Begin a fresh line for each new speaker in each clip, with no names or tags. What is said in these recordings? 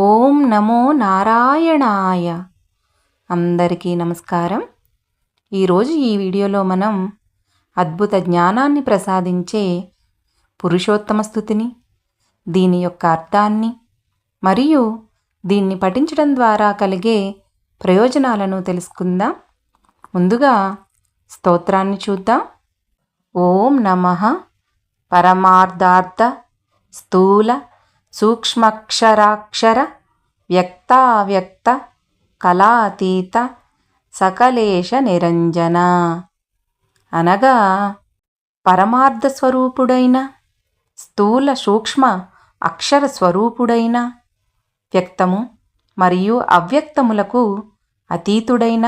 ఓం నమో నారాయణాయ. అందరికీ నమస్కారం. ఈరోజు ఈ వీడియోలో మనం అద్భుత జ్ఞానాన్ని ప్రసాదించే పురుషోత్తమ స్థుతిని దీని యొక్క అర్థాన్ని మరియు దీన్ని పఠించడం ద్వారా కలిగే ప్రయోజనాలను తెలుసుకుందాం. ముందుగా స్తోత్రాన్ని చూద్దాం. ఓం నమ పరమార్థార్థ స్థూల సూక్ష్మక్షరాక్షర వ్యక్తావ్యక్త కళాతీత సకలేశ నిరంజన. అనగా పరమార్థ స్వరూపుడైన స్థూల సూక్ష్మ అక్షర స్వరూపుడైన వ్యక్తము మరియు అవ్యక్తములకు అతీతుడైన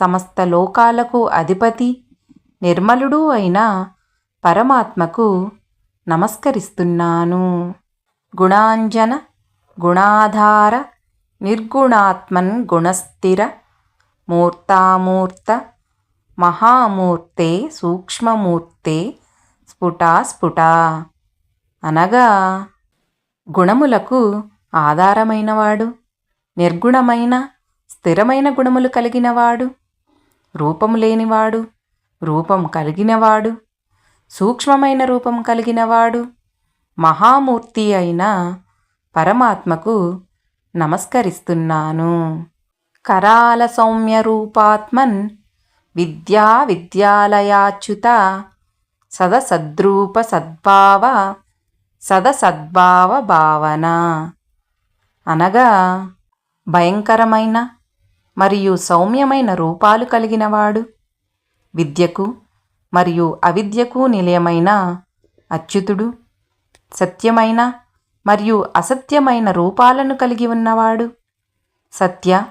సమస్త లోకాలకు అధిపతి నిర్మలుడు అయిన పరమాత్మకు నమస్కరిస్తున్నాను. గుణాంజన గుణాధార నిర్గుణాత్మన్ గుణస్థిర మూర్తామూర్త మహామూర్తే సూక్ష్మమూర్తే స్ఫుటాస్ఫుట అనగా గుణములకు ఆధారమైనవాడు నిర్గుణమైన స్థిరమైన గుణములు కలిగినవాడు రూపము లేనివాడు రూపం కలిగినవాడు సూక్ష్మమైన రూపం కలిగినవాడు మహామూర్తి అయిన పరమాత్మకు నమస్కరిస్తున్నాను. కరాల సౌమ్య రూపాత్మన్ విద్యా విద్యాలయాచ్యుత సదసద్రూప సద్భావ సదసద్భావ భావన. అనగా భయంకరమైన మరియు సౌమ్యమైన రూపాలు కలిగినవాడు విద్యకు మరియు అవిద్యకు నిలయమైన అచ్యుతుడు సత్యమైన మరియు అసత్యమైన రూపాలను కలిగి ఉన్నవాడు. సత్య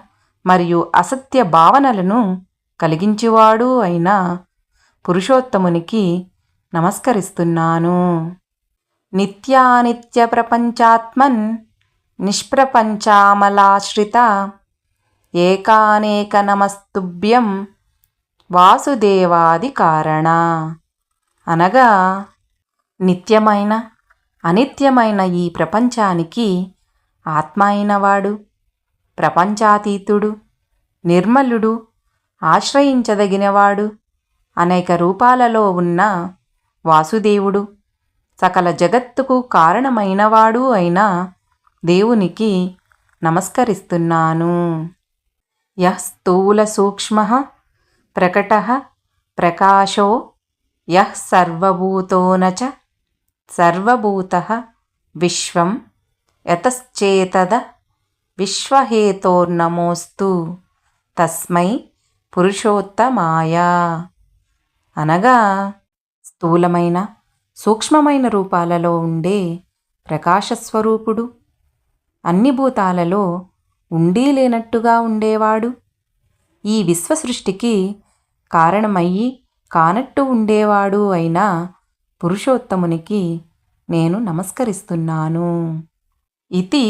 మరియు అసత్య భావనలను కలిగించేవాడు అయిన పురుషోత్తమునికి నమస్కరిస్తున్నాను. నిత్యానిత్య ప్రపంచాత్మన్ నిష్ప్రపంచామలాశ్రిత ఏకానేక నమస్తుభ్యం వాసుదేవాది కారణ. అనగా నిత్యమైన అనిత్యమైన ఈ ప్రపంచానికి ఆత్మ అయినవాడు ప్రపంచాతీతుడు నిర్మలుడు ఆశ్రయించదగినవాడు అనేక రూపాలలో ఉన్న వాసుదేవుడు సకల జగత్తుకు కారణమైనవాడు అయిన దేవునికి నమస్కరిస్తున్నాను. యః స్థూల సూక్ష్మ ప్రకట ప్రకాశో యః సర్వభూతోనచ సర్వభూత విశ్వం యతశ్చేతద విశ్వహేతోర్నమోస్తు. తస్మై పురుషోత్తమాయ. అనగా స్థూలమైన సూక్ష్మమైన రూపాలలో ఉండే ప్రకాశస్వరూపుడు అన్ని భూతాలలో ఉండి లేనట్టుగా ఉండేవాడు. ఈ విశ్వసృష్టికి కారణమయ్యి కానట్టు ఉండేవాడు అయినా పురుషోత్తమునికి నేను నమస్కరిస్తున్నాను. ఇది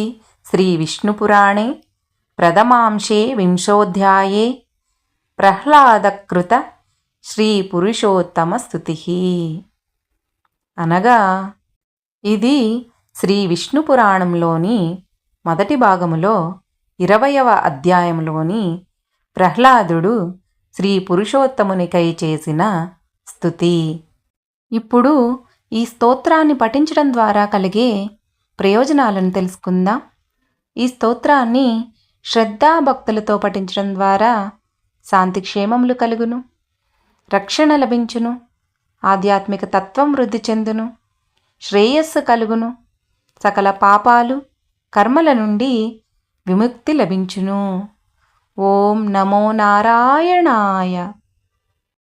శ్రీ విష్ణుపురాణే ప్రథమాంశే వింశోధ్యాయే ప్రహ్లాదకృత శ్రీ పురుషోత్తమ స్థుతి అనగా ఇది శ్రీ విష్ణు పురాణంలోని మొదటి భాగములో ఇరవయవ అధ్యాయంలోని ప్రహ్లాదుడు శ్రీ పురుషోత్తమునికై చేసిన స్థుతి ఇప్పుడు ఈ స్తోత్రాన్ని పఠించడం ద్వారా కలిగే ప్రయోజనాలను తెలుసుకుందాం. ఈ స్తోత్రాన్ని శ్రద్ధాభక్తులతో పఠించడం ద్వారా శాంతి క్షేమములు కలుగును రక్షణ లభించును ఆధ్యాత్మిక తత్వం వృద్ధి చెందును శ్రేయస్సు కలుగును సకల పాపాలు కర్మల నుండి విముక్తి లభించును. ఓం నమో నారాయణాయ.